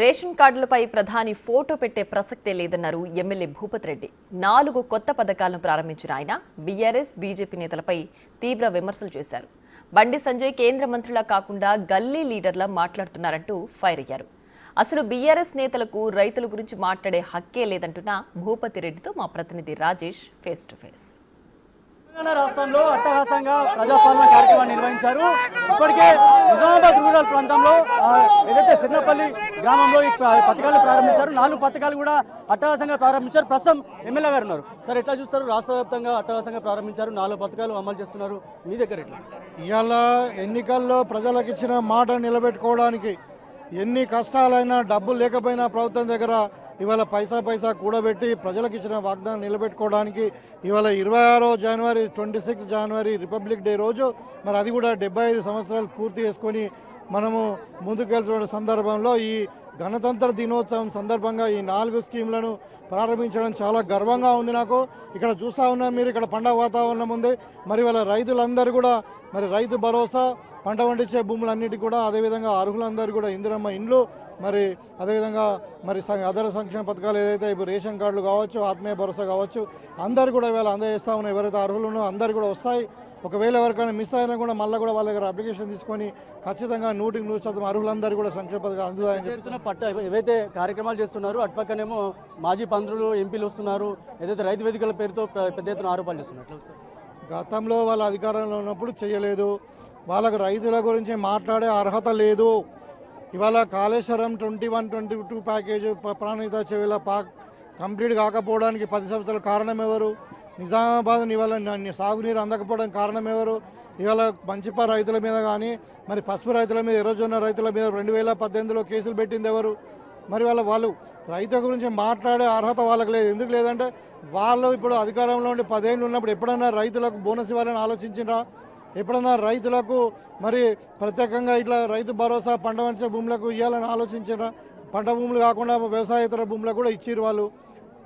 Ration కార్డులపై ప్రధాని photo పెట్టే ప్రసక్తే లేదన్నారు ఎమ్మెల్యే భూపత్ రెడ్డి. నాలుగు కొత్త పథకాలను ప్రారంభించిన ఆయన బీఆర్ఎస్ బీజేపీ నేతలపై తీవ్ర విమర్శలు చేశారు. బండి సంజయ్ కేంద్ర మంత్రులా కాకుండా గల్లీ లీడర్లా మాట్లాడుతున్నారంటూ ఫైర్ అయ్యారు. అసలు బీఆర్ఎస్ నేతలకు రైతుల గురించి మాట్లాడే హక్కే లేదంటున్న భూపతి రెడ్డితో మా ప్రతినిధి Rajesh face to face. Telangana రాష్ట్రంలో అట్టహాసంగా ప్రజాపాలన కార్యక్రమాన్ని నిర్వహించారు. ఇప్పటికే నిజామాబాద్ రూరల్ ప్రాంతంలో ఏదైతే సిన్నపల్లి గ్రామంలో ఈ పథకాలు ప్రారంభించారు. నాలుగు పథకాలు కూడా అట్టహాసంగా ప్రారంభించారు. ప్రస్తుతం ఎమ్మెల్యే గారు ఉన్నారు. సార్ ఎట్లా చూస్తారు? రాష్ట్ర వ్యాప్తంగా అట్టహాసంగా ప్రారంభించారు. నాలుగు పథకాలు అమలు చేస్తున్నారు. మీ దగ్గర ఎట్లా? ఇవాళ ఎన్నికల్లో ప్రజలకు ఇచ్చిన మాట నిలబెట్టుకోవడానికి ఎన్ని కష్టాలైనా డబ్బులు లేకపోయినా ప్రభుత్వం దగ్గర ఇవాళ పైసా పైసా కూడబెట్టి ప్రజలకు ఇచ్చిన వాగ్దానం నిలబెట్టుకోవడానికి ఇవాళ ఇరవై ఆరో జనవరి twenty six January republic day రోజు మరి అది కూడా డెబ్బై ఐదు సంవత్సరాలు పూర్తి చేసుకొని మనము ముందుకెళ్తున్న సందర్భంలో ఈ గణతంత్ర దినోత్సవం సందర్భంగా ఈ నాలుగు స్కీమ్లను ప్రారంభించడం చాలా గర్వంగా ఉంది నాకు. ఇక్కడ చూస్తా ఉన్నాం మీరు ఇక్కడ పండగ వాతావరణం ఉంది. మరి వాళ్ళ రైతులందరూ కూడా మరి రైతు భరోసా పంట పండించే భూములన్నిటి కూడా అదేవిధంగా అర్హులందరూ కూడా ఇందిరమ్మ ఇండ్లు మరి అదేవిధంగా మరి అదర సంక్షేమ పథకాలు ఏదైతే ఇప్పుడు రేషన్ కార్డులు కావచ్చు ఆత్మీయ భరోసా కావచ్చు అందరు కూడా ఇవాళ అందజేస్తా ఉన్నాయి ఎవరైతే అర్హులు ఉన్నారో అందరు కూడా వస్తాయి. ఒకవేళ ఎవరికైనా మిస్ అయినా కూడా మళ్ళీ కూడా వాళ్ళ దగ్గర అప్లికేషన్ తీసుకొని ఖచ్చితంగా నూటికి నూరు శాతం అర్హులందరూ కూడా సంక్షేమ పథకాలు అందుతాయని చెప్పి పెడుతున్న పట్ట ఏవైతే కార్యక్రమాలు చేస్తున్నారు అటుపక్కనేమో మాజీ మంత్రులు ఎంపీలు వస్తున్నారు ఏదైతే రైతు వేదికల పేరుతో పెద్ద ఎత్తున ఆరోపణలు చేస్తున్నారు? గతంలో వాళ్ళ అధికారంలో ఉన్నప్పుడు చేయలేదు. వాళ్ళకు రైతుల గురించి మాట్లాడే అర్హత లేదు. ఇవాళ Kaleshwaram twenty one twenty two package ప- ప్రాణహిత చెవిల పా కంప్లీట్ కాకపోవడానికి పది సంవత్సరాల కారణం ఎవరు? నిజామాబాద్ ఇవాళ సాగునీరు అందకపోవడం కారణం ఎవరు? ఇవాళ మంచిప రైతుల మీద కానీ మరి పసుపు రైతుల మీద ఎర్రజొన్న రైతుల మీద రెండు వేల పద్దెనిమిదిలో కేసులు పెట్టింది ఎవరు? మరి వాళ్ళ వాళ్ళు రైతు గురించి మాట్లాడే అర్హత వాళ్ళకి లేదు. ఎందుకు లేదంటే వాళ్ళు ఇప్పుడు అధికారంలో ఉండి పదేళ్ళు ఉన్నప్పుడు ఎప్పుడైనా రైతులకు బోనస్ ఇవ్వాలని ఆలోచించినా ఎప్పుడైనా రైతులకు మరి ప్రత్యేకంగా ఇట్లా రైతు భరోసా పంట వంచే భూములకు ఇవ్వాలని ఆలోచించినా పంట భూములు కాకుండా వ్యవసాయేతర భూములకు కూడా ఇచ్చిరు వాళ్ళు.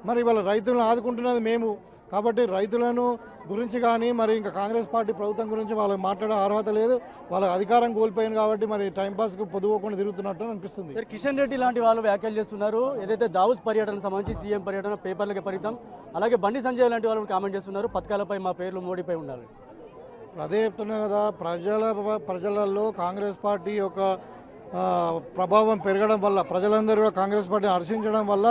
మరి వాళ్ళ రైతులను ఆదుకుంటున్నది మేము. కాబట్టి రైతులను గురించి కానీ మరి ఇంకా కాంగ్రెస్ పార్టీ ప్రభుత్వం గురించి వాళ్ళకి మాట్లాడే అర్హత లేదు. వాళ్ళ అధికారం కోల్పోయింది కాబట్టి మరి టైంపాస్కి పొదువుకుండా తిరుగుతున్నట్టు అనిపిస్తుంది. సార్ కిషన్ రెడ్డి లాంటి వాళ్ళు వ్యాఖ్యలు చేస్తున్నారు. ఏదైతే దావూస్ పర్యటనకు సంబంధించి సీఎం పర్యటన పేపర్లకి పరిమితం అలాగే బండి సంజయ్ లాంటి వాళ్ళు కామెంట్ చేస్తున్నారు. పథకాలపై మా పేర్లు మోడీపై ఉండాలి. అదే చెప్తున్నా కదా ప్రజల ప్రజలలో కాంగ్రెస్ పార్టీ యొక్క ప్రభావం పెరగడం వల్ల ప్రజలందరూ కూడా కాంగ్రెస్ పార్టీని హర్షించడం వల్ల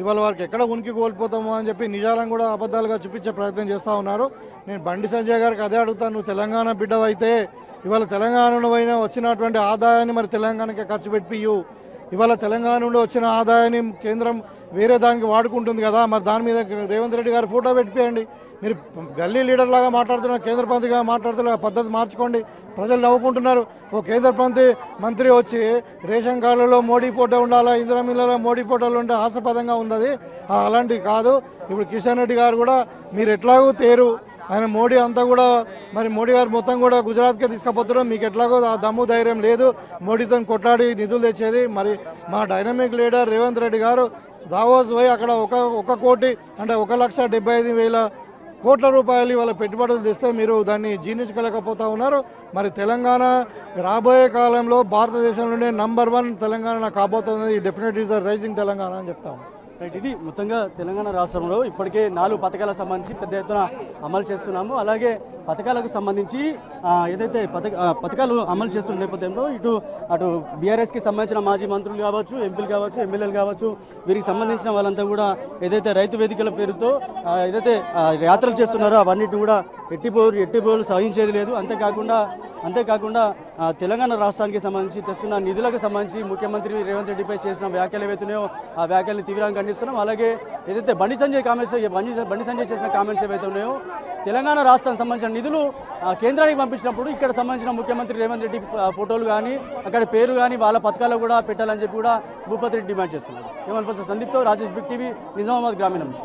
ఇవాళ వారికి ఎక్కడ ఉనికి కోల్పోతామో అని చెప్పి నిజాలను కూడా అబద్ధాలుగా చూపించే ప్రయత్నం చేస్తూ ఉన్నారు. నేను బండి సంజయ్ గారికి అదే అడుగుతాను నువ్వు తెలంగాణ బిడ్డవైతే ఇవాళ తెలంగాణలో వచ్చినటువంటి ఆదాయాన్ని మరి తెలంగాణకి ఖర్చు పెట్టియు ఇవాళ తెలంగాణ నుండి వచ్చిన ఆదాయాన్ని కేంద్రం వేరే దానికి వాడుకుంటుంది కదా. మరి దాని మీద రేవంత్ రెడ్డి గారు ఫోటో పెట్టిపోయండి. మీరు గల్లీ లీడర్ లాగా మాట్లాడుతున్నారు కేంద్ర మంత్రిగా మాట్లాడుతున్నారు పద్ధతి మార్చుకోండి. ప్రజలు నవ్వుకుంటున్నారు. ఓ కేంద్ర మంత్రి మంత్రి వచ్చి రేషన్ కార్డులలో మోడీ ఫోటో ఉండాలా ఇందిరా మోడీ ఫోటోలు ఉంటే హాస్యపదంగా ఉంది అది అలాంటివి కాదు. ఇప్పుడు కిషన్ రెడ్డి గారు కూడా మీరు ఎట్లాగూ తేరు. ఆయన మోడీ అంతా కూడా మరి మోడీ గారు మొత్తం కూడా గుజరాత్కే తీసుకుపోతున్నారు. మీకు ఎట్లాగో దమ్ము ధైర్యం లేదు. మోడీతో కొట్లాడి నిధులు తెచ్చేది. మరి మా డైనమిక్ లీడర్ రేవంత్ రెడ్డి గారు దావోస్ పోయి అక్కడ ఒక ఒక కోటి అంటే ఒక లక్ష డెబ్బై ఐదు వేల కోట్ల రూపాయలు వాళ్ళ పెట్టుబడులు తెస్తే మీరు దాన్ని జీర్ణించుకోలేకపోతా ఉన్నారు. మరి తెలంగాణ రాబోయే కాలంలో భారతదేశంలోనే నంబర్ వన్ తెలంగాణ కాబోతున్నది డెఫినెట్ ఈజ్ రైజింగ్ తెలంగాణ అని చెప్తాము రైట్ ఇది మొత్తంగా తెలంగాణ రాష్ట్రంలో ఇప్పటికే నాలుగు పథకాలకు సంబంధించి పెద్ద ఎత్తున అమలు చేస్తున్నాము. అలాగే పథకాలకు సంబంధించి ఏదైతే పథక పథకాలు అమలు చేస్తున్న నేపథ్యంలో ఇటు అటు బీఆర్ఎస్కి సంబంధించిన మాజీ మంత్రులు కావచ్చు ఎంపీలు కావచ్చు ఎమ్మెల్యేలు కావచ్చు వీరికి సంబంధించిన వాళ్ళంతా కూడా ఏదైతే రైతు వేదికల పేరుతో ఏదైతే యాత్రలు చేస్తున్నారో అవన్నిటి కూడా ఎట్టిపోరు ఎట్టిపోరు సాధించేది లేదు. అంతేకాకుండా అంతేకాకుండా తెలంగాణ రాష్ట్రానికి సంబంధించి తెస్తున్న నిధులకు సంబంధించి ముఖ్యమంత్రి రేవంత్ రెడ్డిపై చేసిన వ్యాఖ్యలు ఏవైతున్నాయో ఆ వ్యాఖ్యల్ని తీవ్రంగా ఖండిస్తున్నాం. అలాగే ఏదైతే బండి సంజయ్ కామెంట్స్ బండి బండి సంజయ్ చేసిన కామెంట్స్ ఏవైతే ఉన్నాయో తెలంగాణ రాష్ట్రానికి సంబంధించిన నిధులు కేంద్రానికి పంపించినప్పుడు ఇక్కడ సంబంధించిన ముఖ్యమంత్రి రేవంత్ రెడ్డి ఫోటోలు కానీ అక్కడ పేరు కానీ వాళ్ళ పథకాలు కూడా పెట్టాలని చెప్పి కూడా భూపతి రెడ్డి డిమాండ్ చేస్తున్నారు. ఏమనిపిస్తుంది సందీప్తో రాజేష్ బిగ్ టీవీ నిజామాబాద్ గ్రామీణ నుంచి